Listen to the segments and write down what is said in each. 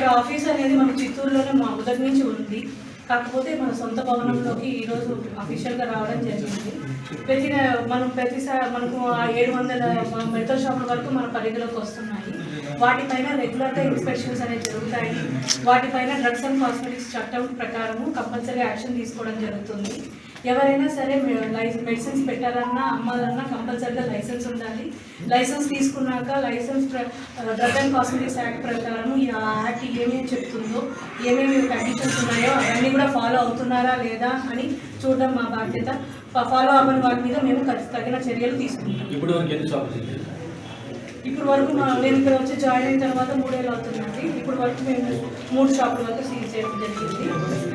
ఇక్కడ ఆఫీస్ అనేది మన చిత్తూరులోనే మా మొదటి నుంచి ఉంది. కాకపోతే మన సొంత భవనంలోకి ఈరోజు అఫీషియల్గా రావడం జరిగింది. ప్రతి మనం ప్రతిసారి మనకు ఆ ఏడు వందల మెడికల్ షాపుల వరకు మన పరిధిలోకి వస్తున్నాయి. వాటిపైన రెగ్యులర్గా ఇన్స్పెక్షన్స్ అనేవి జరుగుతాయి. వాటిపైన డ్రగ్స్ అండ్ కాస్మెటిక్స్ చట్టం ప్రకారము కంపల్సరీ యాక్షన్ తీసుకోవడం జరుగుతుంది. ఎవరైనా సరే లైసెన్స్ మెడిసిన్స్ పెట్టాలన్నా అమ్మాలన్నా కంపల్సరీగా లైసెన్స్ ఉండాలి. లైసెన్స్ తీసుకున్నాక licence drug and cosmetics act ప్రకారం ఈ ఏమేమి చెప్తుందో ఏమేమి కండిషన్స్ ఉన్నాయో అవన్నీ కూడా ఫాలో అవుతున్నారా లేదా అని చూడడం మా బాధ్యత. ఫాలో అవ్వని వాటి మీద మేము తగిన చర్యలు తీసుకుంటాం. ఇప్పుడు వరకు? ఇప్పుడు మా నేను ఇక్కడ వచ్చి జాయిన్ అయిన తర్వాత మూడేళ్ళు అవుతుందండి. ఇప్పుడు వరకు మేము మూడు షాపుల వరకు సీజ్ చేయడం జరిగింది.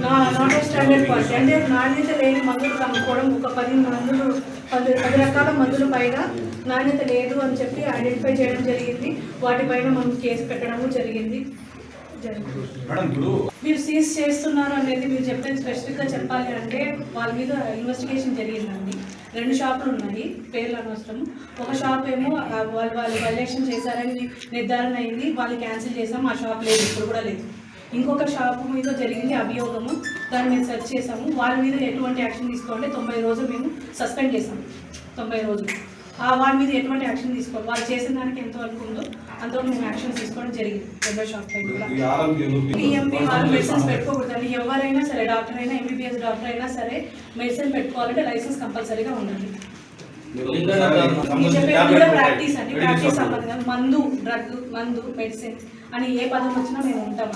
నా నాట్ స్టాండర్డ్ క్వాలిటీ అంటే నాణ్యత లేని మందులు కనుక్కోవడం ఒక పది మందులు పది పది రకాల మందులు పైగా నాణ్యత లేదు అని చెప్పి ఐడెంటిఫై చేయడం జరిగింది. వాటిపైన మనం కేసు పెట్టడము జరిగింది. మీరు సీజ్ చేస్తున్నారు అనేది మీరు చెప్పేది స్పెసిఫిక్గా చెప్పాలి అంటే వాళ్ళ మీద ఇన్వెస్టిగేషన్ జరిగిందండి. రెండు షాపులు ఉన్నాయి పేర్లు అనవసరం. ఒక షాప్ ఏమో వాళ్ళు వాళ్ళు వైలేషన్ చేశారని నిర్ధారణ అయింది వాళ్ళు క్యాన్సిల్ చేసాం ఆ షాప్ లేదు ఇప్పుడు కూడా లేదు. ఇంకొక షాప్ మీద జరిగింది అభియోగము దాన్ని మేము సెర్చ్ చేసాము వాళ్ళ మీద ఎటువంటి యాక్షన్ తీసుకోవాలంటే తొంభై రోజులు మేము సస్పెండ్ చేసాము తొంభై రోజులు. ఆ వాళ్ళ మీద ఎటువంటి యాక్షన్ తీసుకోవాలి వాళ్ళు చేసిన దానికి ఎంతవరకు ఉందో అంతవరకు మేము యాక్షన్ తీసుకోవడం జరిగింది. రెండో షాప్ పిఎంపీ వాళ్ళు మెడిసిన్స్ పెట్టుకోకూడదండి ఎవరైనా సరే డాక్టర్ అయినా ఎంబీబీఎస్ డాక్టర్ అయినా సరే మెడిసిన్ పెట్టుకోవాలంటే లైసెన్స్ కంపల్సరీగా ఉండాలి. ప్రాక్టీస్ అండి. ప్రాక్టీస్ సంబంధం మందు డ్రగ్ మందు మెడిసిన్ అని ఏ పదం వచ్చినా మేము ఉంటాం